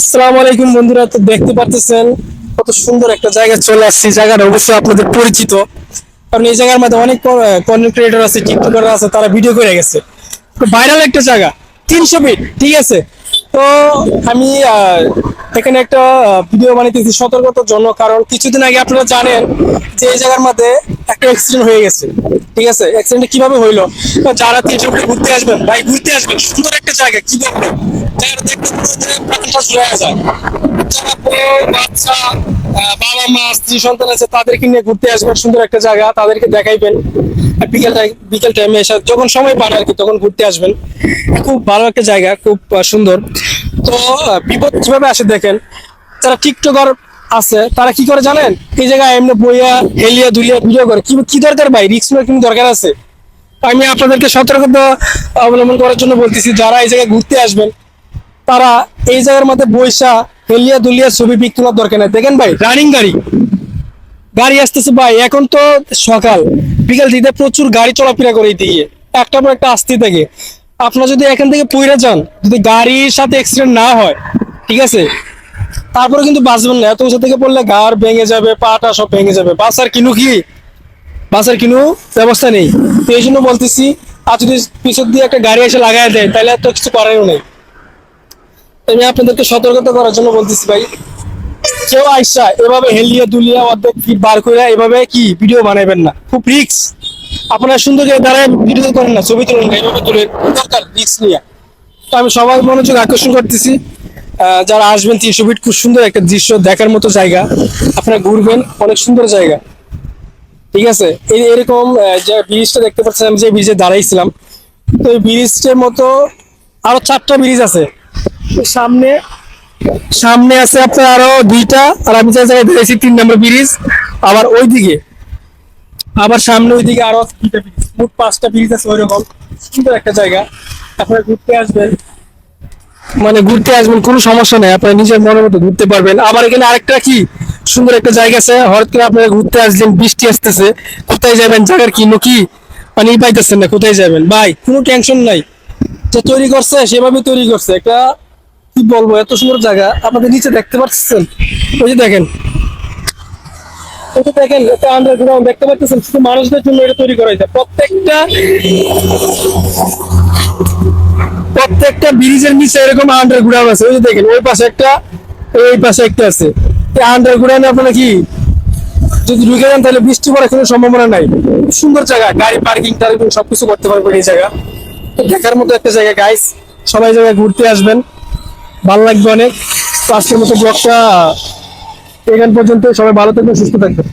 আসসালামু আলাইকুম বন্ধুরা, তো দেখতে পারতেছেন কত সুন্দর একটা জায়গায় চলে আসছি। জায়গাটা অবশ্যই আপনাদের পরিচিত। কারণ এই জায়গার মধ্যে অনেক কন্টেন্ট ক্রিয়েটর আছে টিকটকার আছে, তারা ভিডিও করে গেছে। ভাইরাল একটা জায়গা, তিনশো ফিট ঠিক আছে? তো আমি এখানে একটা ভিডিও বানাইতেছি সতর্কতার জন্য, কারণ কিছুদিন আগে আপনারা জানেন যে এই জায়গার মধ্যে একটা অ্যাক্সিডেন্ট হয়ে গেছে। ঠিক আছে? অ্যাক্সিডেন্ট কীভাবে হইল? যারা ফিট ঘুরতে আসবেন, ভাই, ঘুরতে আসবেন। সুন্দর একটা জায়গা, কি বলব? জায়গাটা দেখতে যায় যারা বাচ্চা বাবা মা, স্ত্রী, সন্তান আছে, তাদেরকে নিয়ে ঘুরতে আসবেন, সুন্দর একটা জায়গা, তাদেরকে দেখাইবেন। বিকেল বিকেল টাইমে এসে যখন সময় পান আর কি, তখন ঘুরতে আসবেন। খুব ভালো একটা জায়গা, খুব সুন্দর। তো বিপদ কীভাবে আসে দেখেন যারা টিকটকার আছে, তারা কি করে জানেন? এই জায়গায় এমনি বইয়া, হেলিয়া দুলিয়া ভিডিও করে। কি কি দরকার ভাই? রিক্স নেওয়ার কিন্তু দরকার আছে? আমি আপনাদেরকে সতর্কতা অবলম্বন করার জন্য বলতেছি, যারা এই জায়গায় ঘুরতে আসবেন, তারা এই জায়গার মধ্যে বৈশা হেলিয়া দুলিয়া ছবি পিক তোলার দরকার নেই। দেখেন ভাই রানিং গাড়ি। গাড়ি আসতেছে ভাই, এখন তো সকাল। বিকাল দিতে প্রচুর গাড়ি চলাফেরা করে দিকে। একটা পর একটা আসতে থাকে আপনার যদি এখান থেকে পইরা যান, যদি গাড়ির সাথে অ্যাক্সিডেন্ট না হয়, ঠিক আছে? তারপরে কিন্তু বাঁচবেন না। এত উঁচু থেকে পড়লে ঘাড় ভেঙে যাবে, পাটা সব ভেঙে যাবে। বাসার কিনু কি? বাসের কিনু ব্যবস্থা নেই। তো এই জন্য বলতেছি, আর যদি পিছন দিয়ে একটা গাড়ি এসে লাগাই দেয়, তাহলে তো কিছু করারও নেই। আমি আপনাদেরকে সতর্কতা করার জন্য বলতেছি ভাই, কেউ আইসা এভাবে হেলিয়া দুলিয়া অর্ধেক ফিট বার করে এভাবে কি ভিডিও বানাবেন না? খুব রিক্স আপনারা সুন্দর করে দাঁড়ায় ভিডিও করেন না, ছবি তুলেন না তুলে দরকার রিক্স নিয়ে। তো আমি সবাই মনোযোগ আকর্ষণ করতেছি। যারা আসবেন, তিনশো ফিট খুব সুন্দর একটা দৃশ্য দেখার মতো জায়গা। আপনারা ঘুরবেন, অনেক সুন্দর জায়গা। ঠিক আছে? এই এরকম যে ব্রিজটা দেখতে পাচ্ছেন, আমি যে ব্রিজে দাঁড়াইছিলাম, তো এই ব্রিজটার মতো আরও চারটা ব্রিজ আছে। সামনে সামনে আছে আপনার আরও দুইটা, আর আমি যে জায়গায় দাঁড়িয়েছি তিন নম্বর ব্রিজ আবার ওইদিকে। আবার সামনে ওইদিকে আরও দুইটা ব্রিজ, মোট পাঁচটা ব্রিজ আছে ওইরকম। সুন্দর একটা জায়গা। আপনারা ঘুরতে আসবেন। মানে ঘুরতে আসবেন, কোনো সমস্যা নেই। আপনারা নিজের মনের মতো ঘুরতে পারবেন। আবার এখানে আরেকটা কি? সুন্দর একটা জায়গা আছে। হঠাৎ করে আপনারা ঘুরতে আসলেন, বৃষ্টি আসতেছে। কোথায় যাবেন, জায়গার কি কি? মানে পাইতেছেন না, কোথায় যাবেন? ভাই, কোনো টেনশন নাই। যে তৈরি করছে, সেভাবে তৈরি করছে। একটা, কি বলব, এত সুন্দর জায়গা। আপনাদের নিচে দেখতে পাচ্ছেন ওই যে দেখেন এটা দেখেন দেখতে পাচ্ছেন শুধু মানুষদের জন্য এটা তৈরি করা হয়েছে। প্রত্যেকটা প্রত্যেকটা ব্রিজের নিচে এরকম আন্ডারগ্রাউন্ড আছে। ওই যে দেখেন, ওই পাশে একটা ওই পাশে একটা আছে। এই আন্ডারগ্রাউন্ডে আপনারা কি যদি ঢুকে যান, তাহলে বৃষ্টি পড়ার কোনো সম্ভাবনা নাই। সুন্দর জায়গা। গাড়ি পার্কিং টার্কিং সবকিছু করতে পারবেন এই জায়গা। তো দেখার মতো একটা জায়গা গাইস সবাই জায়গায় ঘুরতে আসবেন। ভালো লাগবে অনেক। তো আজকের মতো ব্লগটা এখান পর্যন্ত সবাই ভালো থাকবেন সুস্থ থাকবেন।